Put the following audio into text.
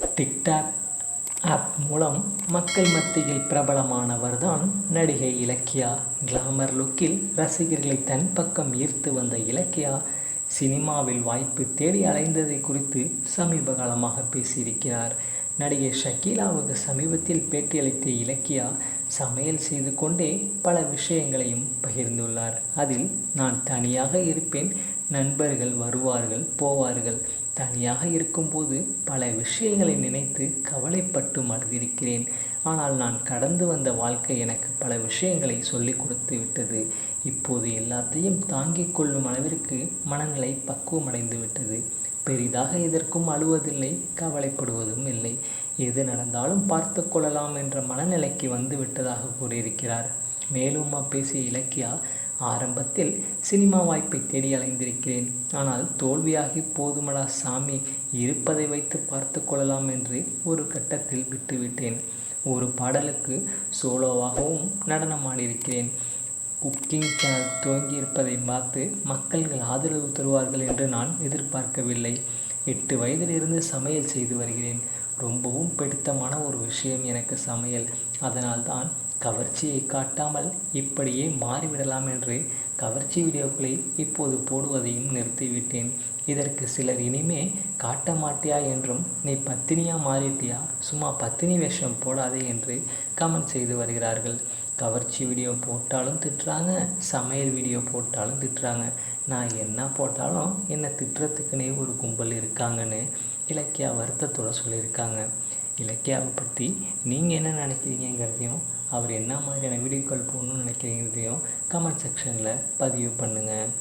TikTok app மூலம் மக்கள் மத்தியில் பிரபலமானவர் தான் நடிகை இலக்கியா. கிளாமர் லுக்கில் ரசிகர்களை தன் பக்கம் ஈர்த்து வந்த இலக்கியா சினிமாவில் வாய்ப்பு தேடி அலைந்ததை குறித்து சமீப காலமாக பேசியிருக்கிறார். நடிகை ஷக்கீலாவுக்கு சமீபத்தில் பேட்டியளித்த இலக்கியா சமையல் செய்து கொண்டே பல விஷயங்களையும் பகிர்ந்துள்ளார். அதில் நான் தனியாக இருப்பேன். நண்பர்கள் வருவார்கள் போவார்கள். தனியாக இருக்கும்போது பல விஷயங்களை நினைத்து கவலைப்பட்டு மறந்திருக்கிறேன் ஆனால் நான் கடந்து வந்த வாழ்க்கை எனக்கு பல விஷயங்களை சொல்லிக் கொடுத்து விட்டது. இப்போது எல்லாத்தையும் தாங்கிக் கொள்ளும் அளவிற்கு மனநிலை பக்குவமடைந்து விட்டது. பெரிதாக எதற்கும் அழுவதில்லை கவலைப்படுவதும் இல்லை. எது நடந்தாலும் பார்த்து கொள்ளலாம் என்ற மனநிலைக்கு வந்து விட்டதாக கூறியிருக்கிறார். மேலும் பேசிய இலக்கியா ஆரம்பத்தில் சினிமா வாய்ப்பை தேடி அலைந்திருக்கிறேன். ஆனால் தோல்வியாகி போதுமடா சாமி இருப்பதை வைத்து பார்த்து கொள்ளலாம் என்று ஒரு கட்டத்தில் விட்டுவிட்டேன். ஒரு பாடலுக்கு சோலோவாகவும் நடனமாடியிருக்கிறேன் குக்கிங் சேனல் துவங்கியிருப்பதை பார்த்து மக்கள்கள் ஆதரவு தருவார்கள் என்று நான் எதிர்பார்க்கவில்லை. எட்டு வயதிலிருந்து சமையல் செய்து வருகிறேன். ரொம்பவும் பிடித்தமான ஒரு விஷயம் எனக்கு சமையல். அதனால்தான் கவர்ச்சியை காட்டாமல் இப்படியே மாறிவிடலாம் என்று கவர்ச்சி வீடியோக்களை இப்போது போடுவதையும் நிறுத்திவிட்டேன். இதற்கு சிலர் இனிமே காட்ட மாட்டியா என்றும் நீ பத்தினியா மாறிட்டியா? சும்மா பத்தினி வேஷம் போடாதே என்று கமெண்ட் செய்து வருகிறார்கள். கவர்ச்சி வீடியோ போட்டாலும் திட்டுறாங்க சமையல் வீடியோ போட்டாலும் திட்டுறாங்க. நான் என்ன போட்டாலும் என்னை திட்டுறதுக்குன்னே ஒரு கும்பல் இருக்காங்கன்னு இலக்கியா வருத்தத்தோடு சொல்லியிருக்காங்க. இலக்கியாவை பற்றி நீங்கள் என்ன நினைக்கிறீங்கிறதையும் அவர் என்ன மாதிரியான வீடியோக்கள் போடணும்னு நினைக்கிறீங்கிறதையும் கமெண்ட் செக்ஷனில் பதிவு பண்ணுங்கள்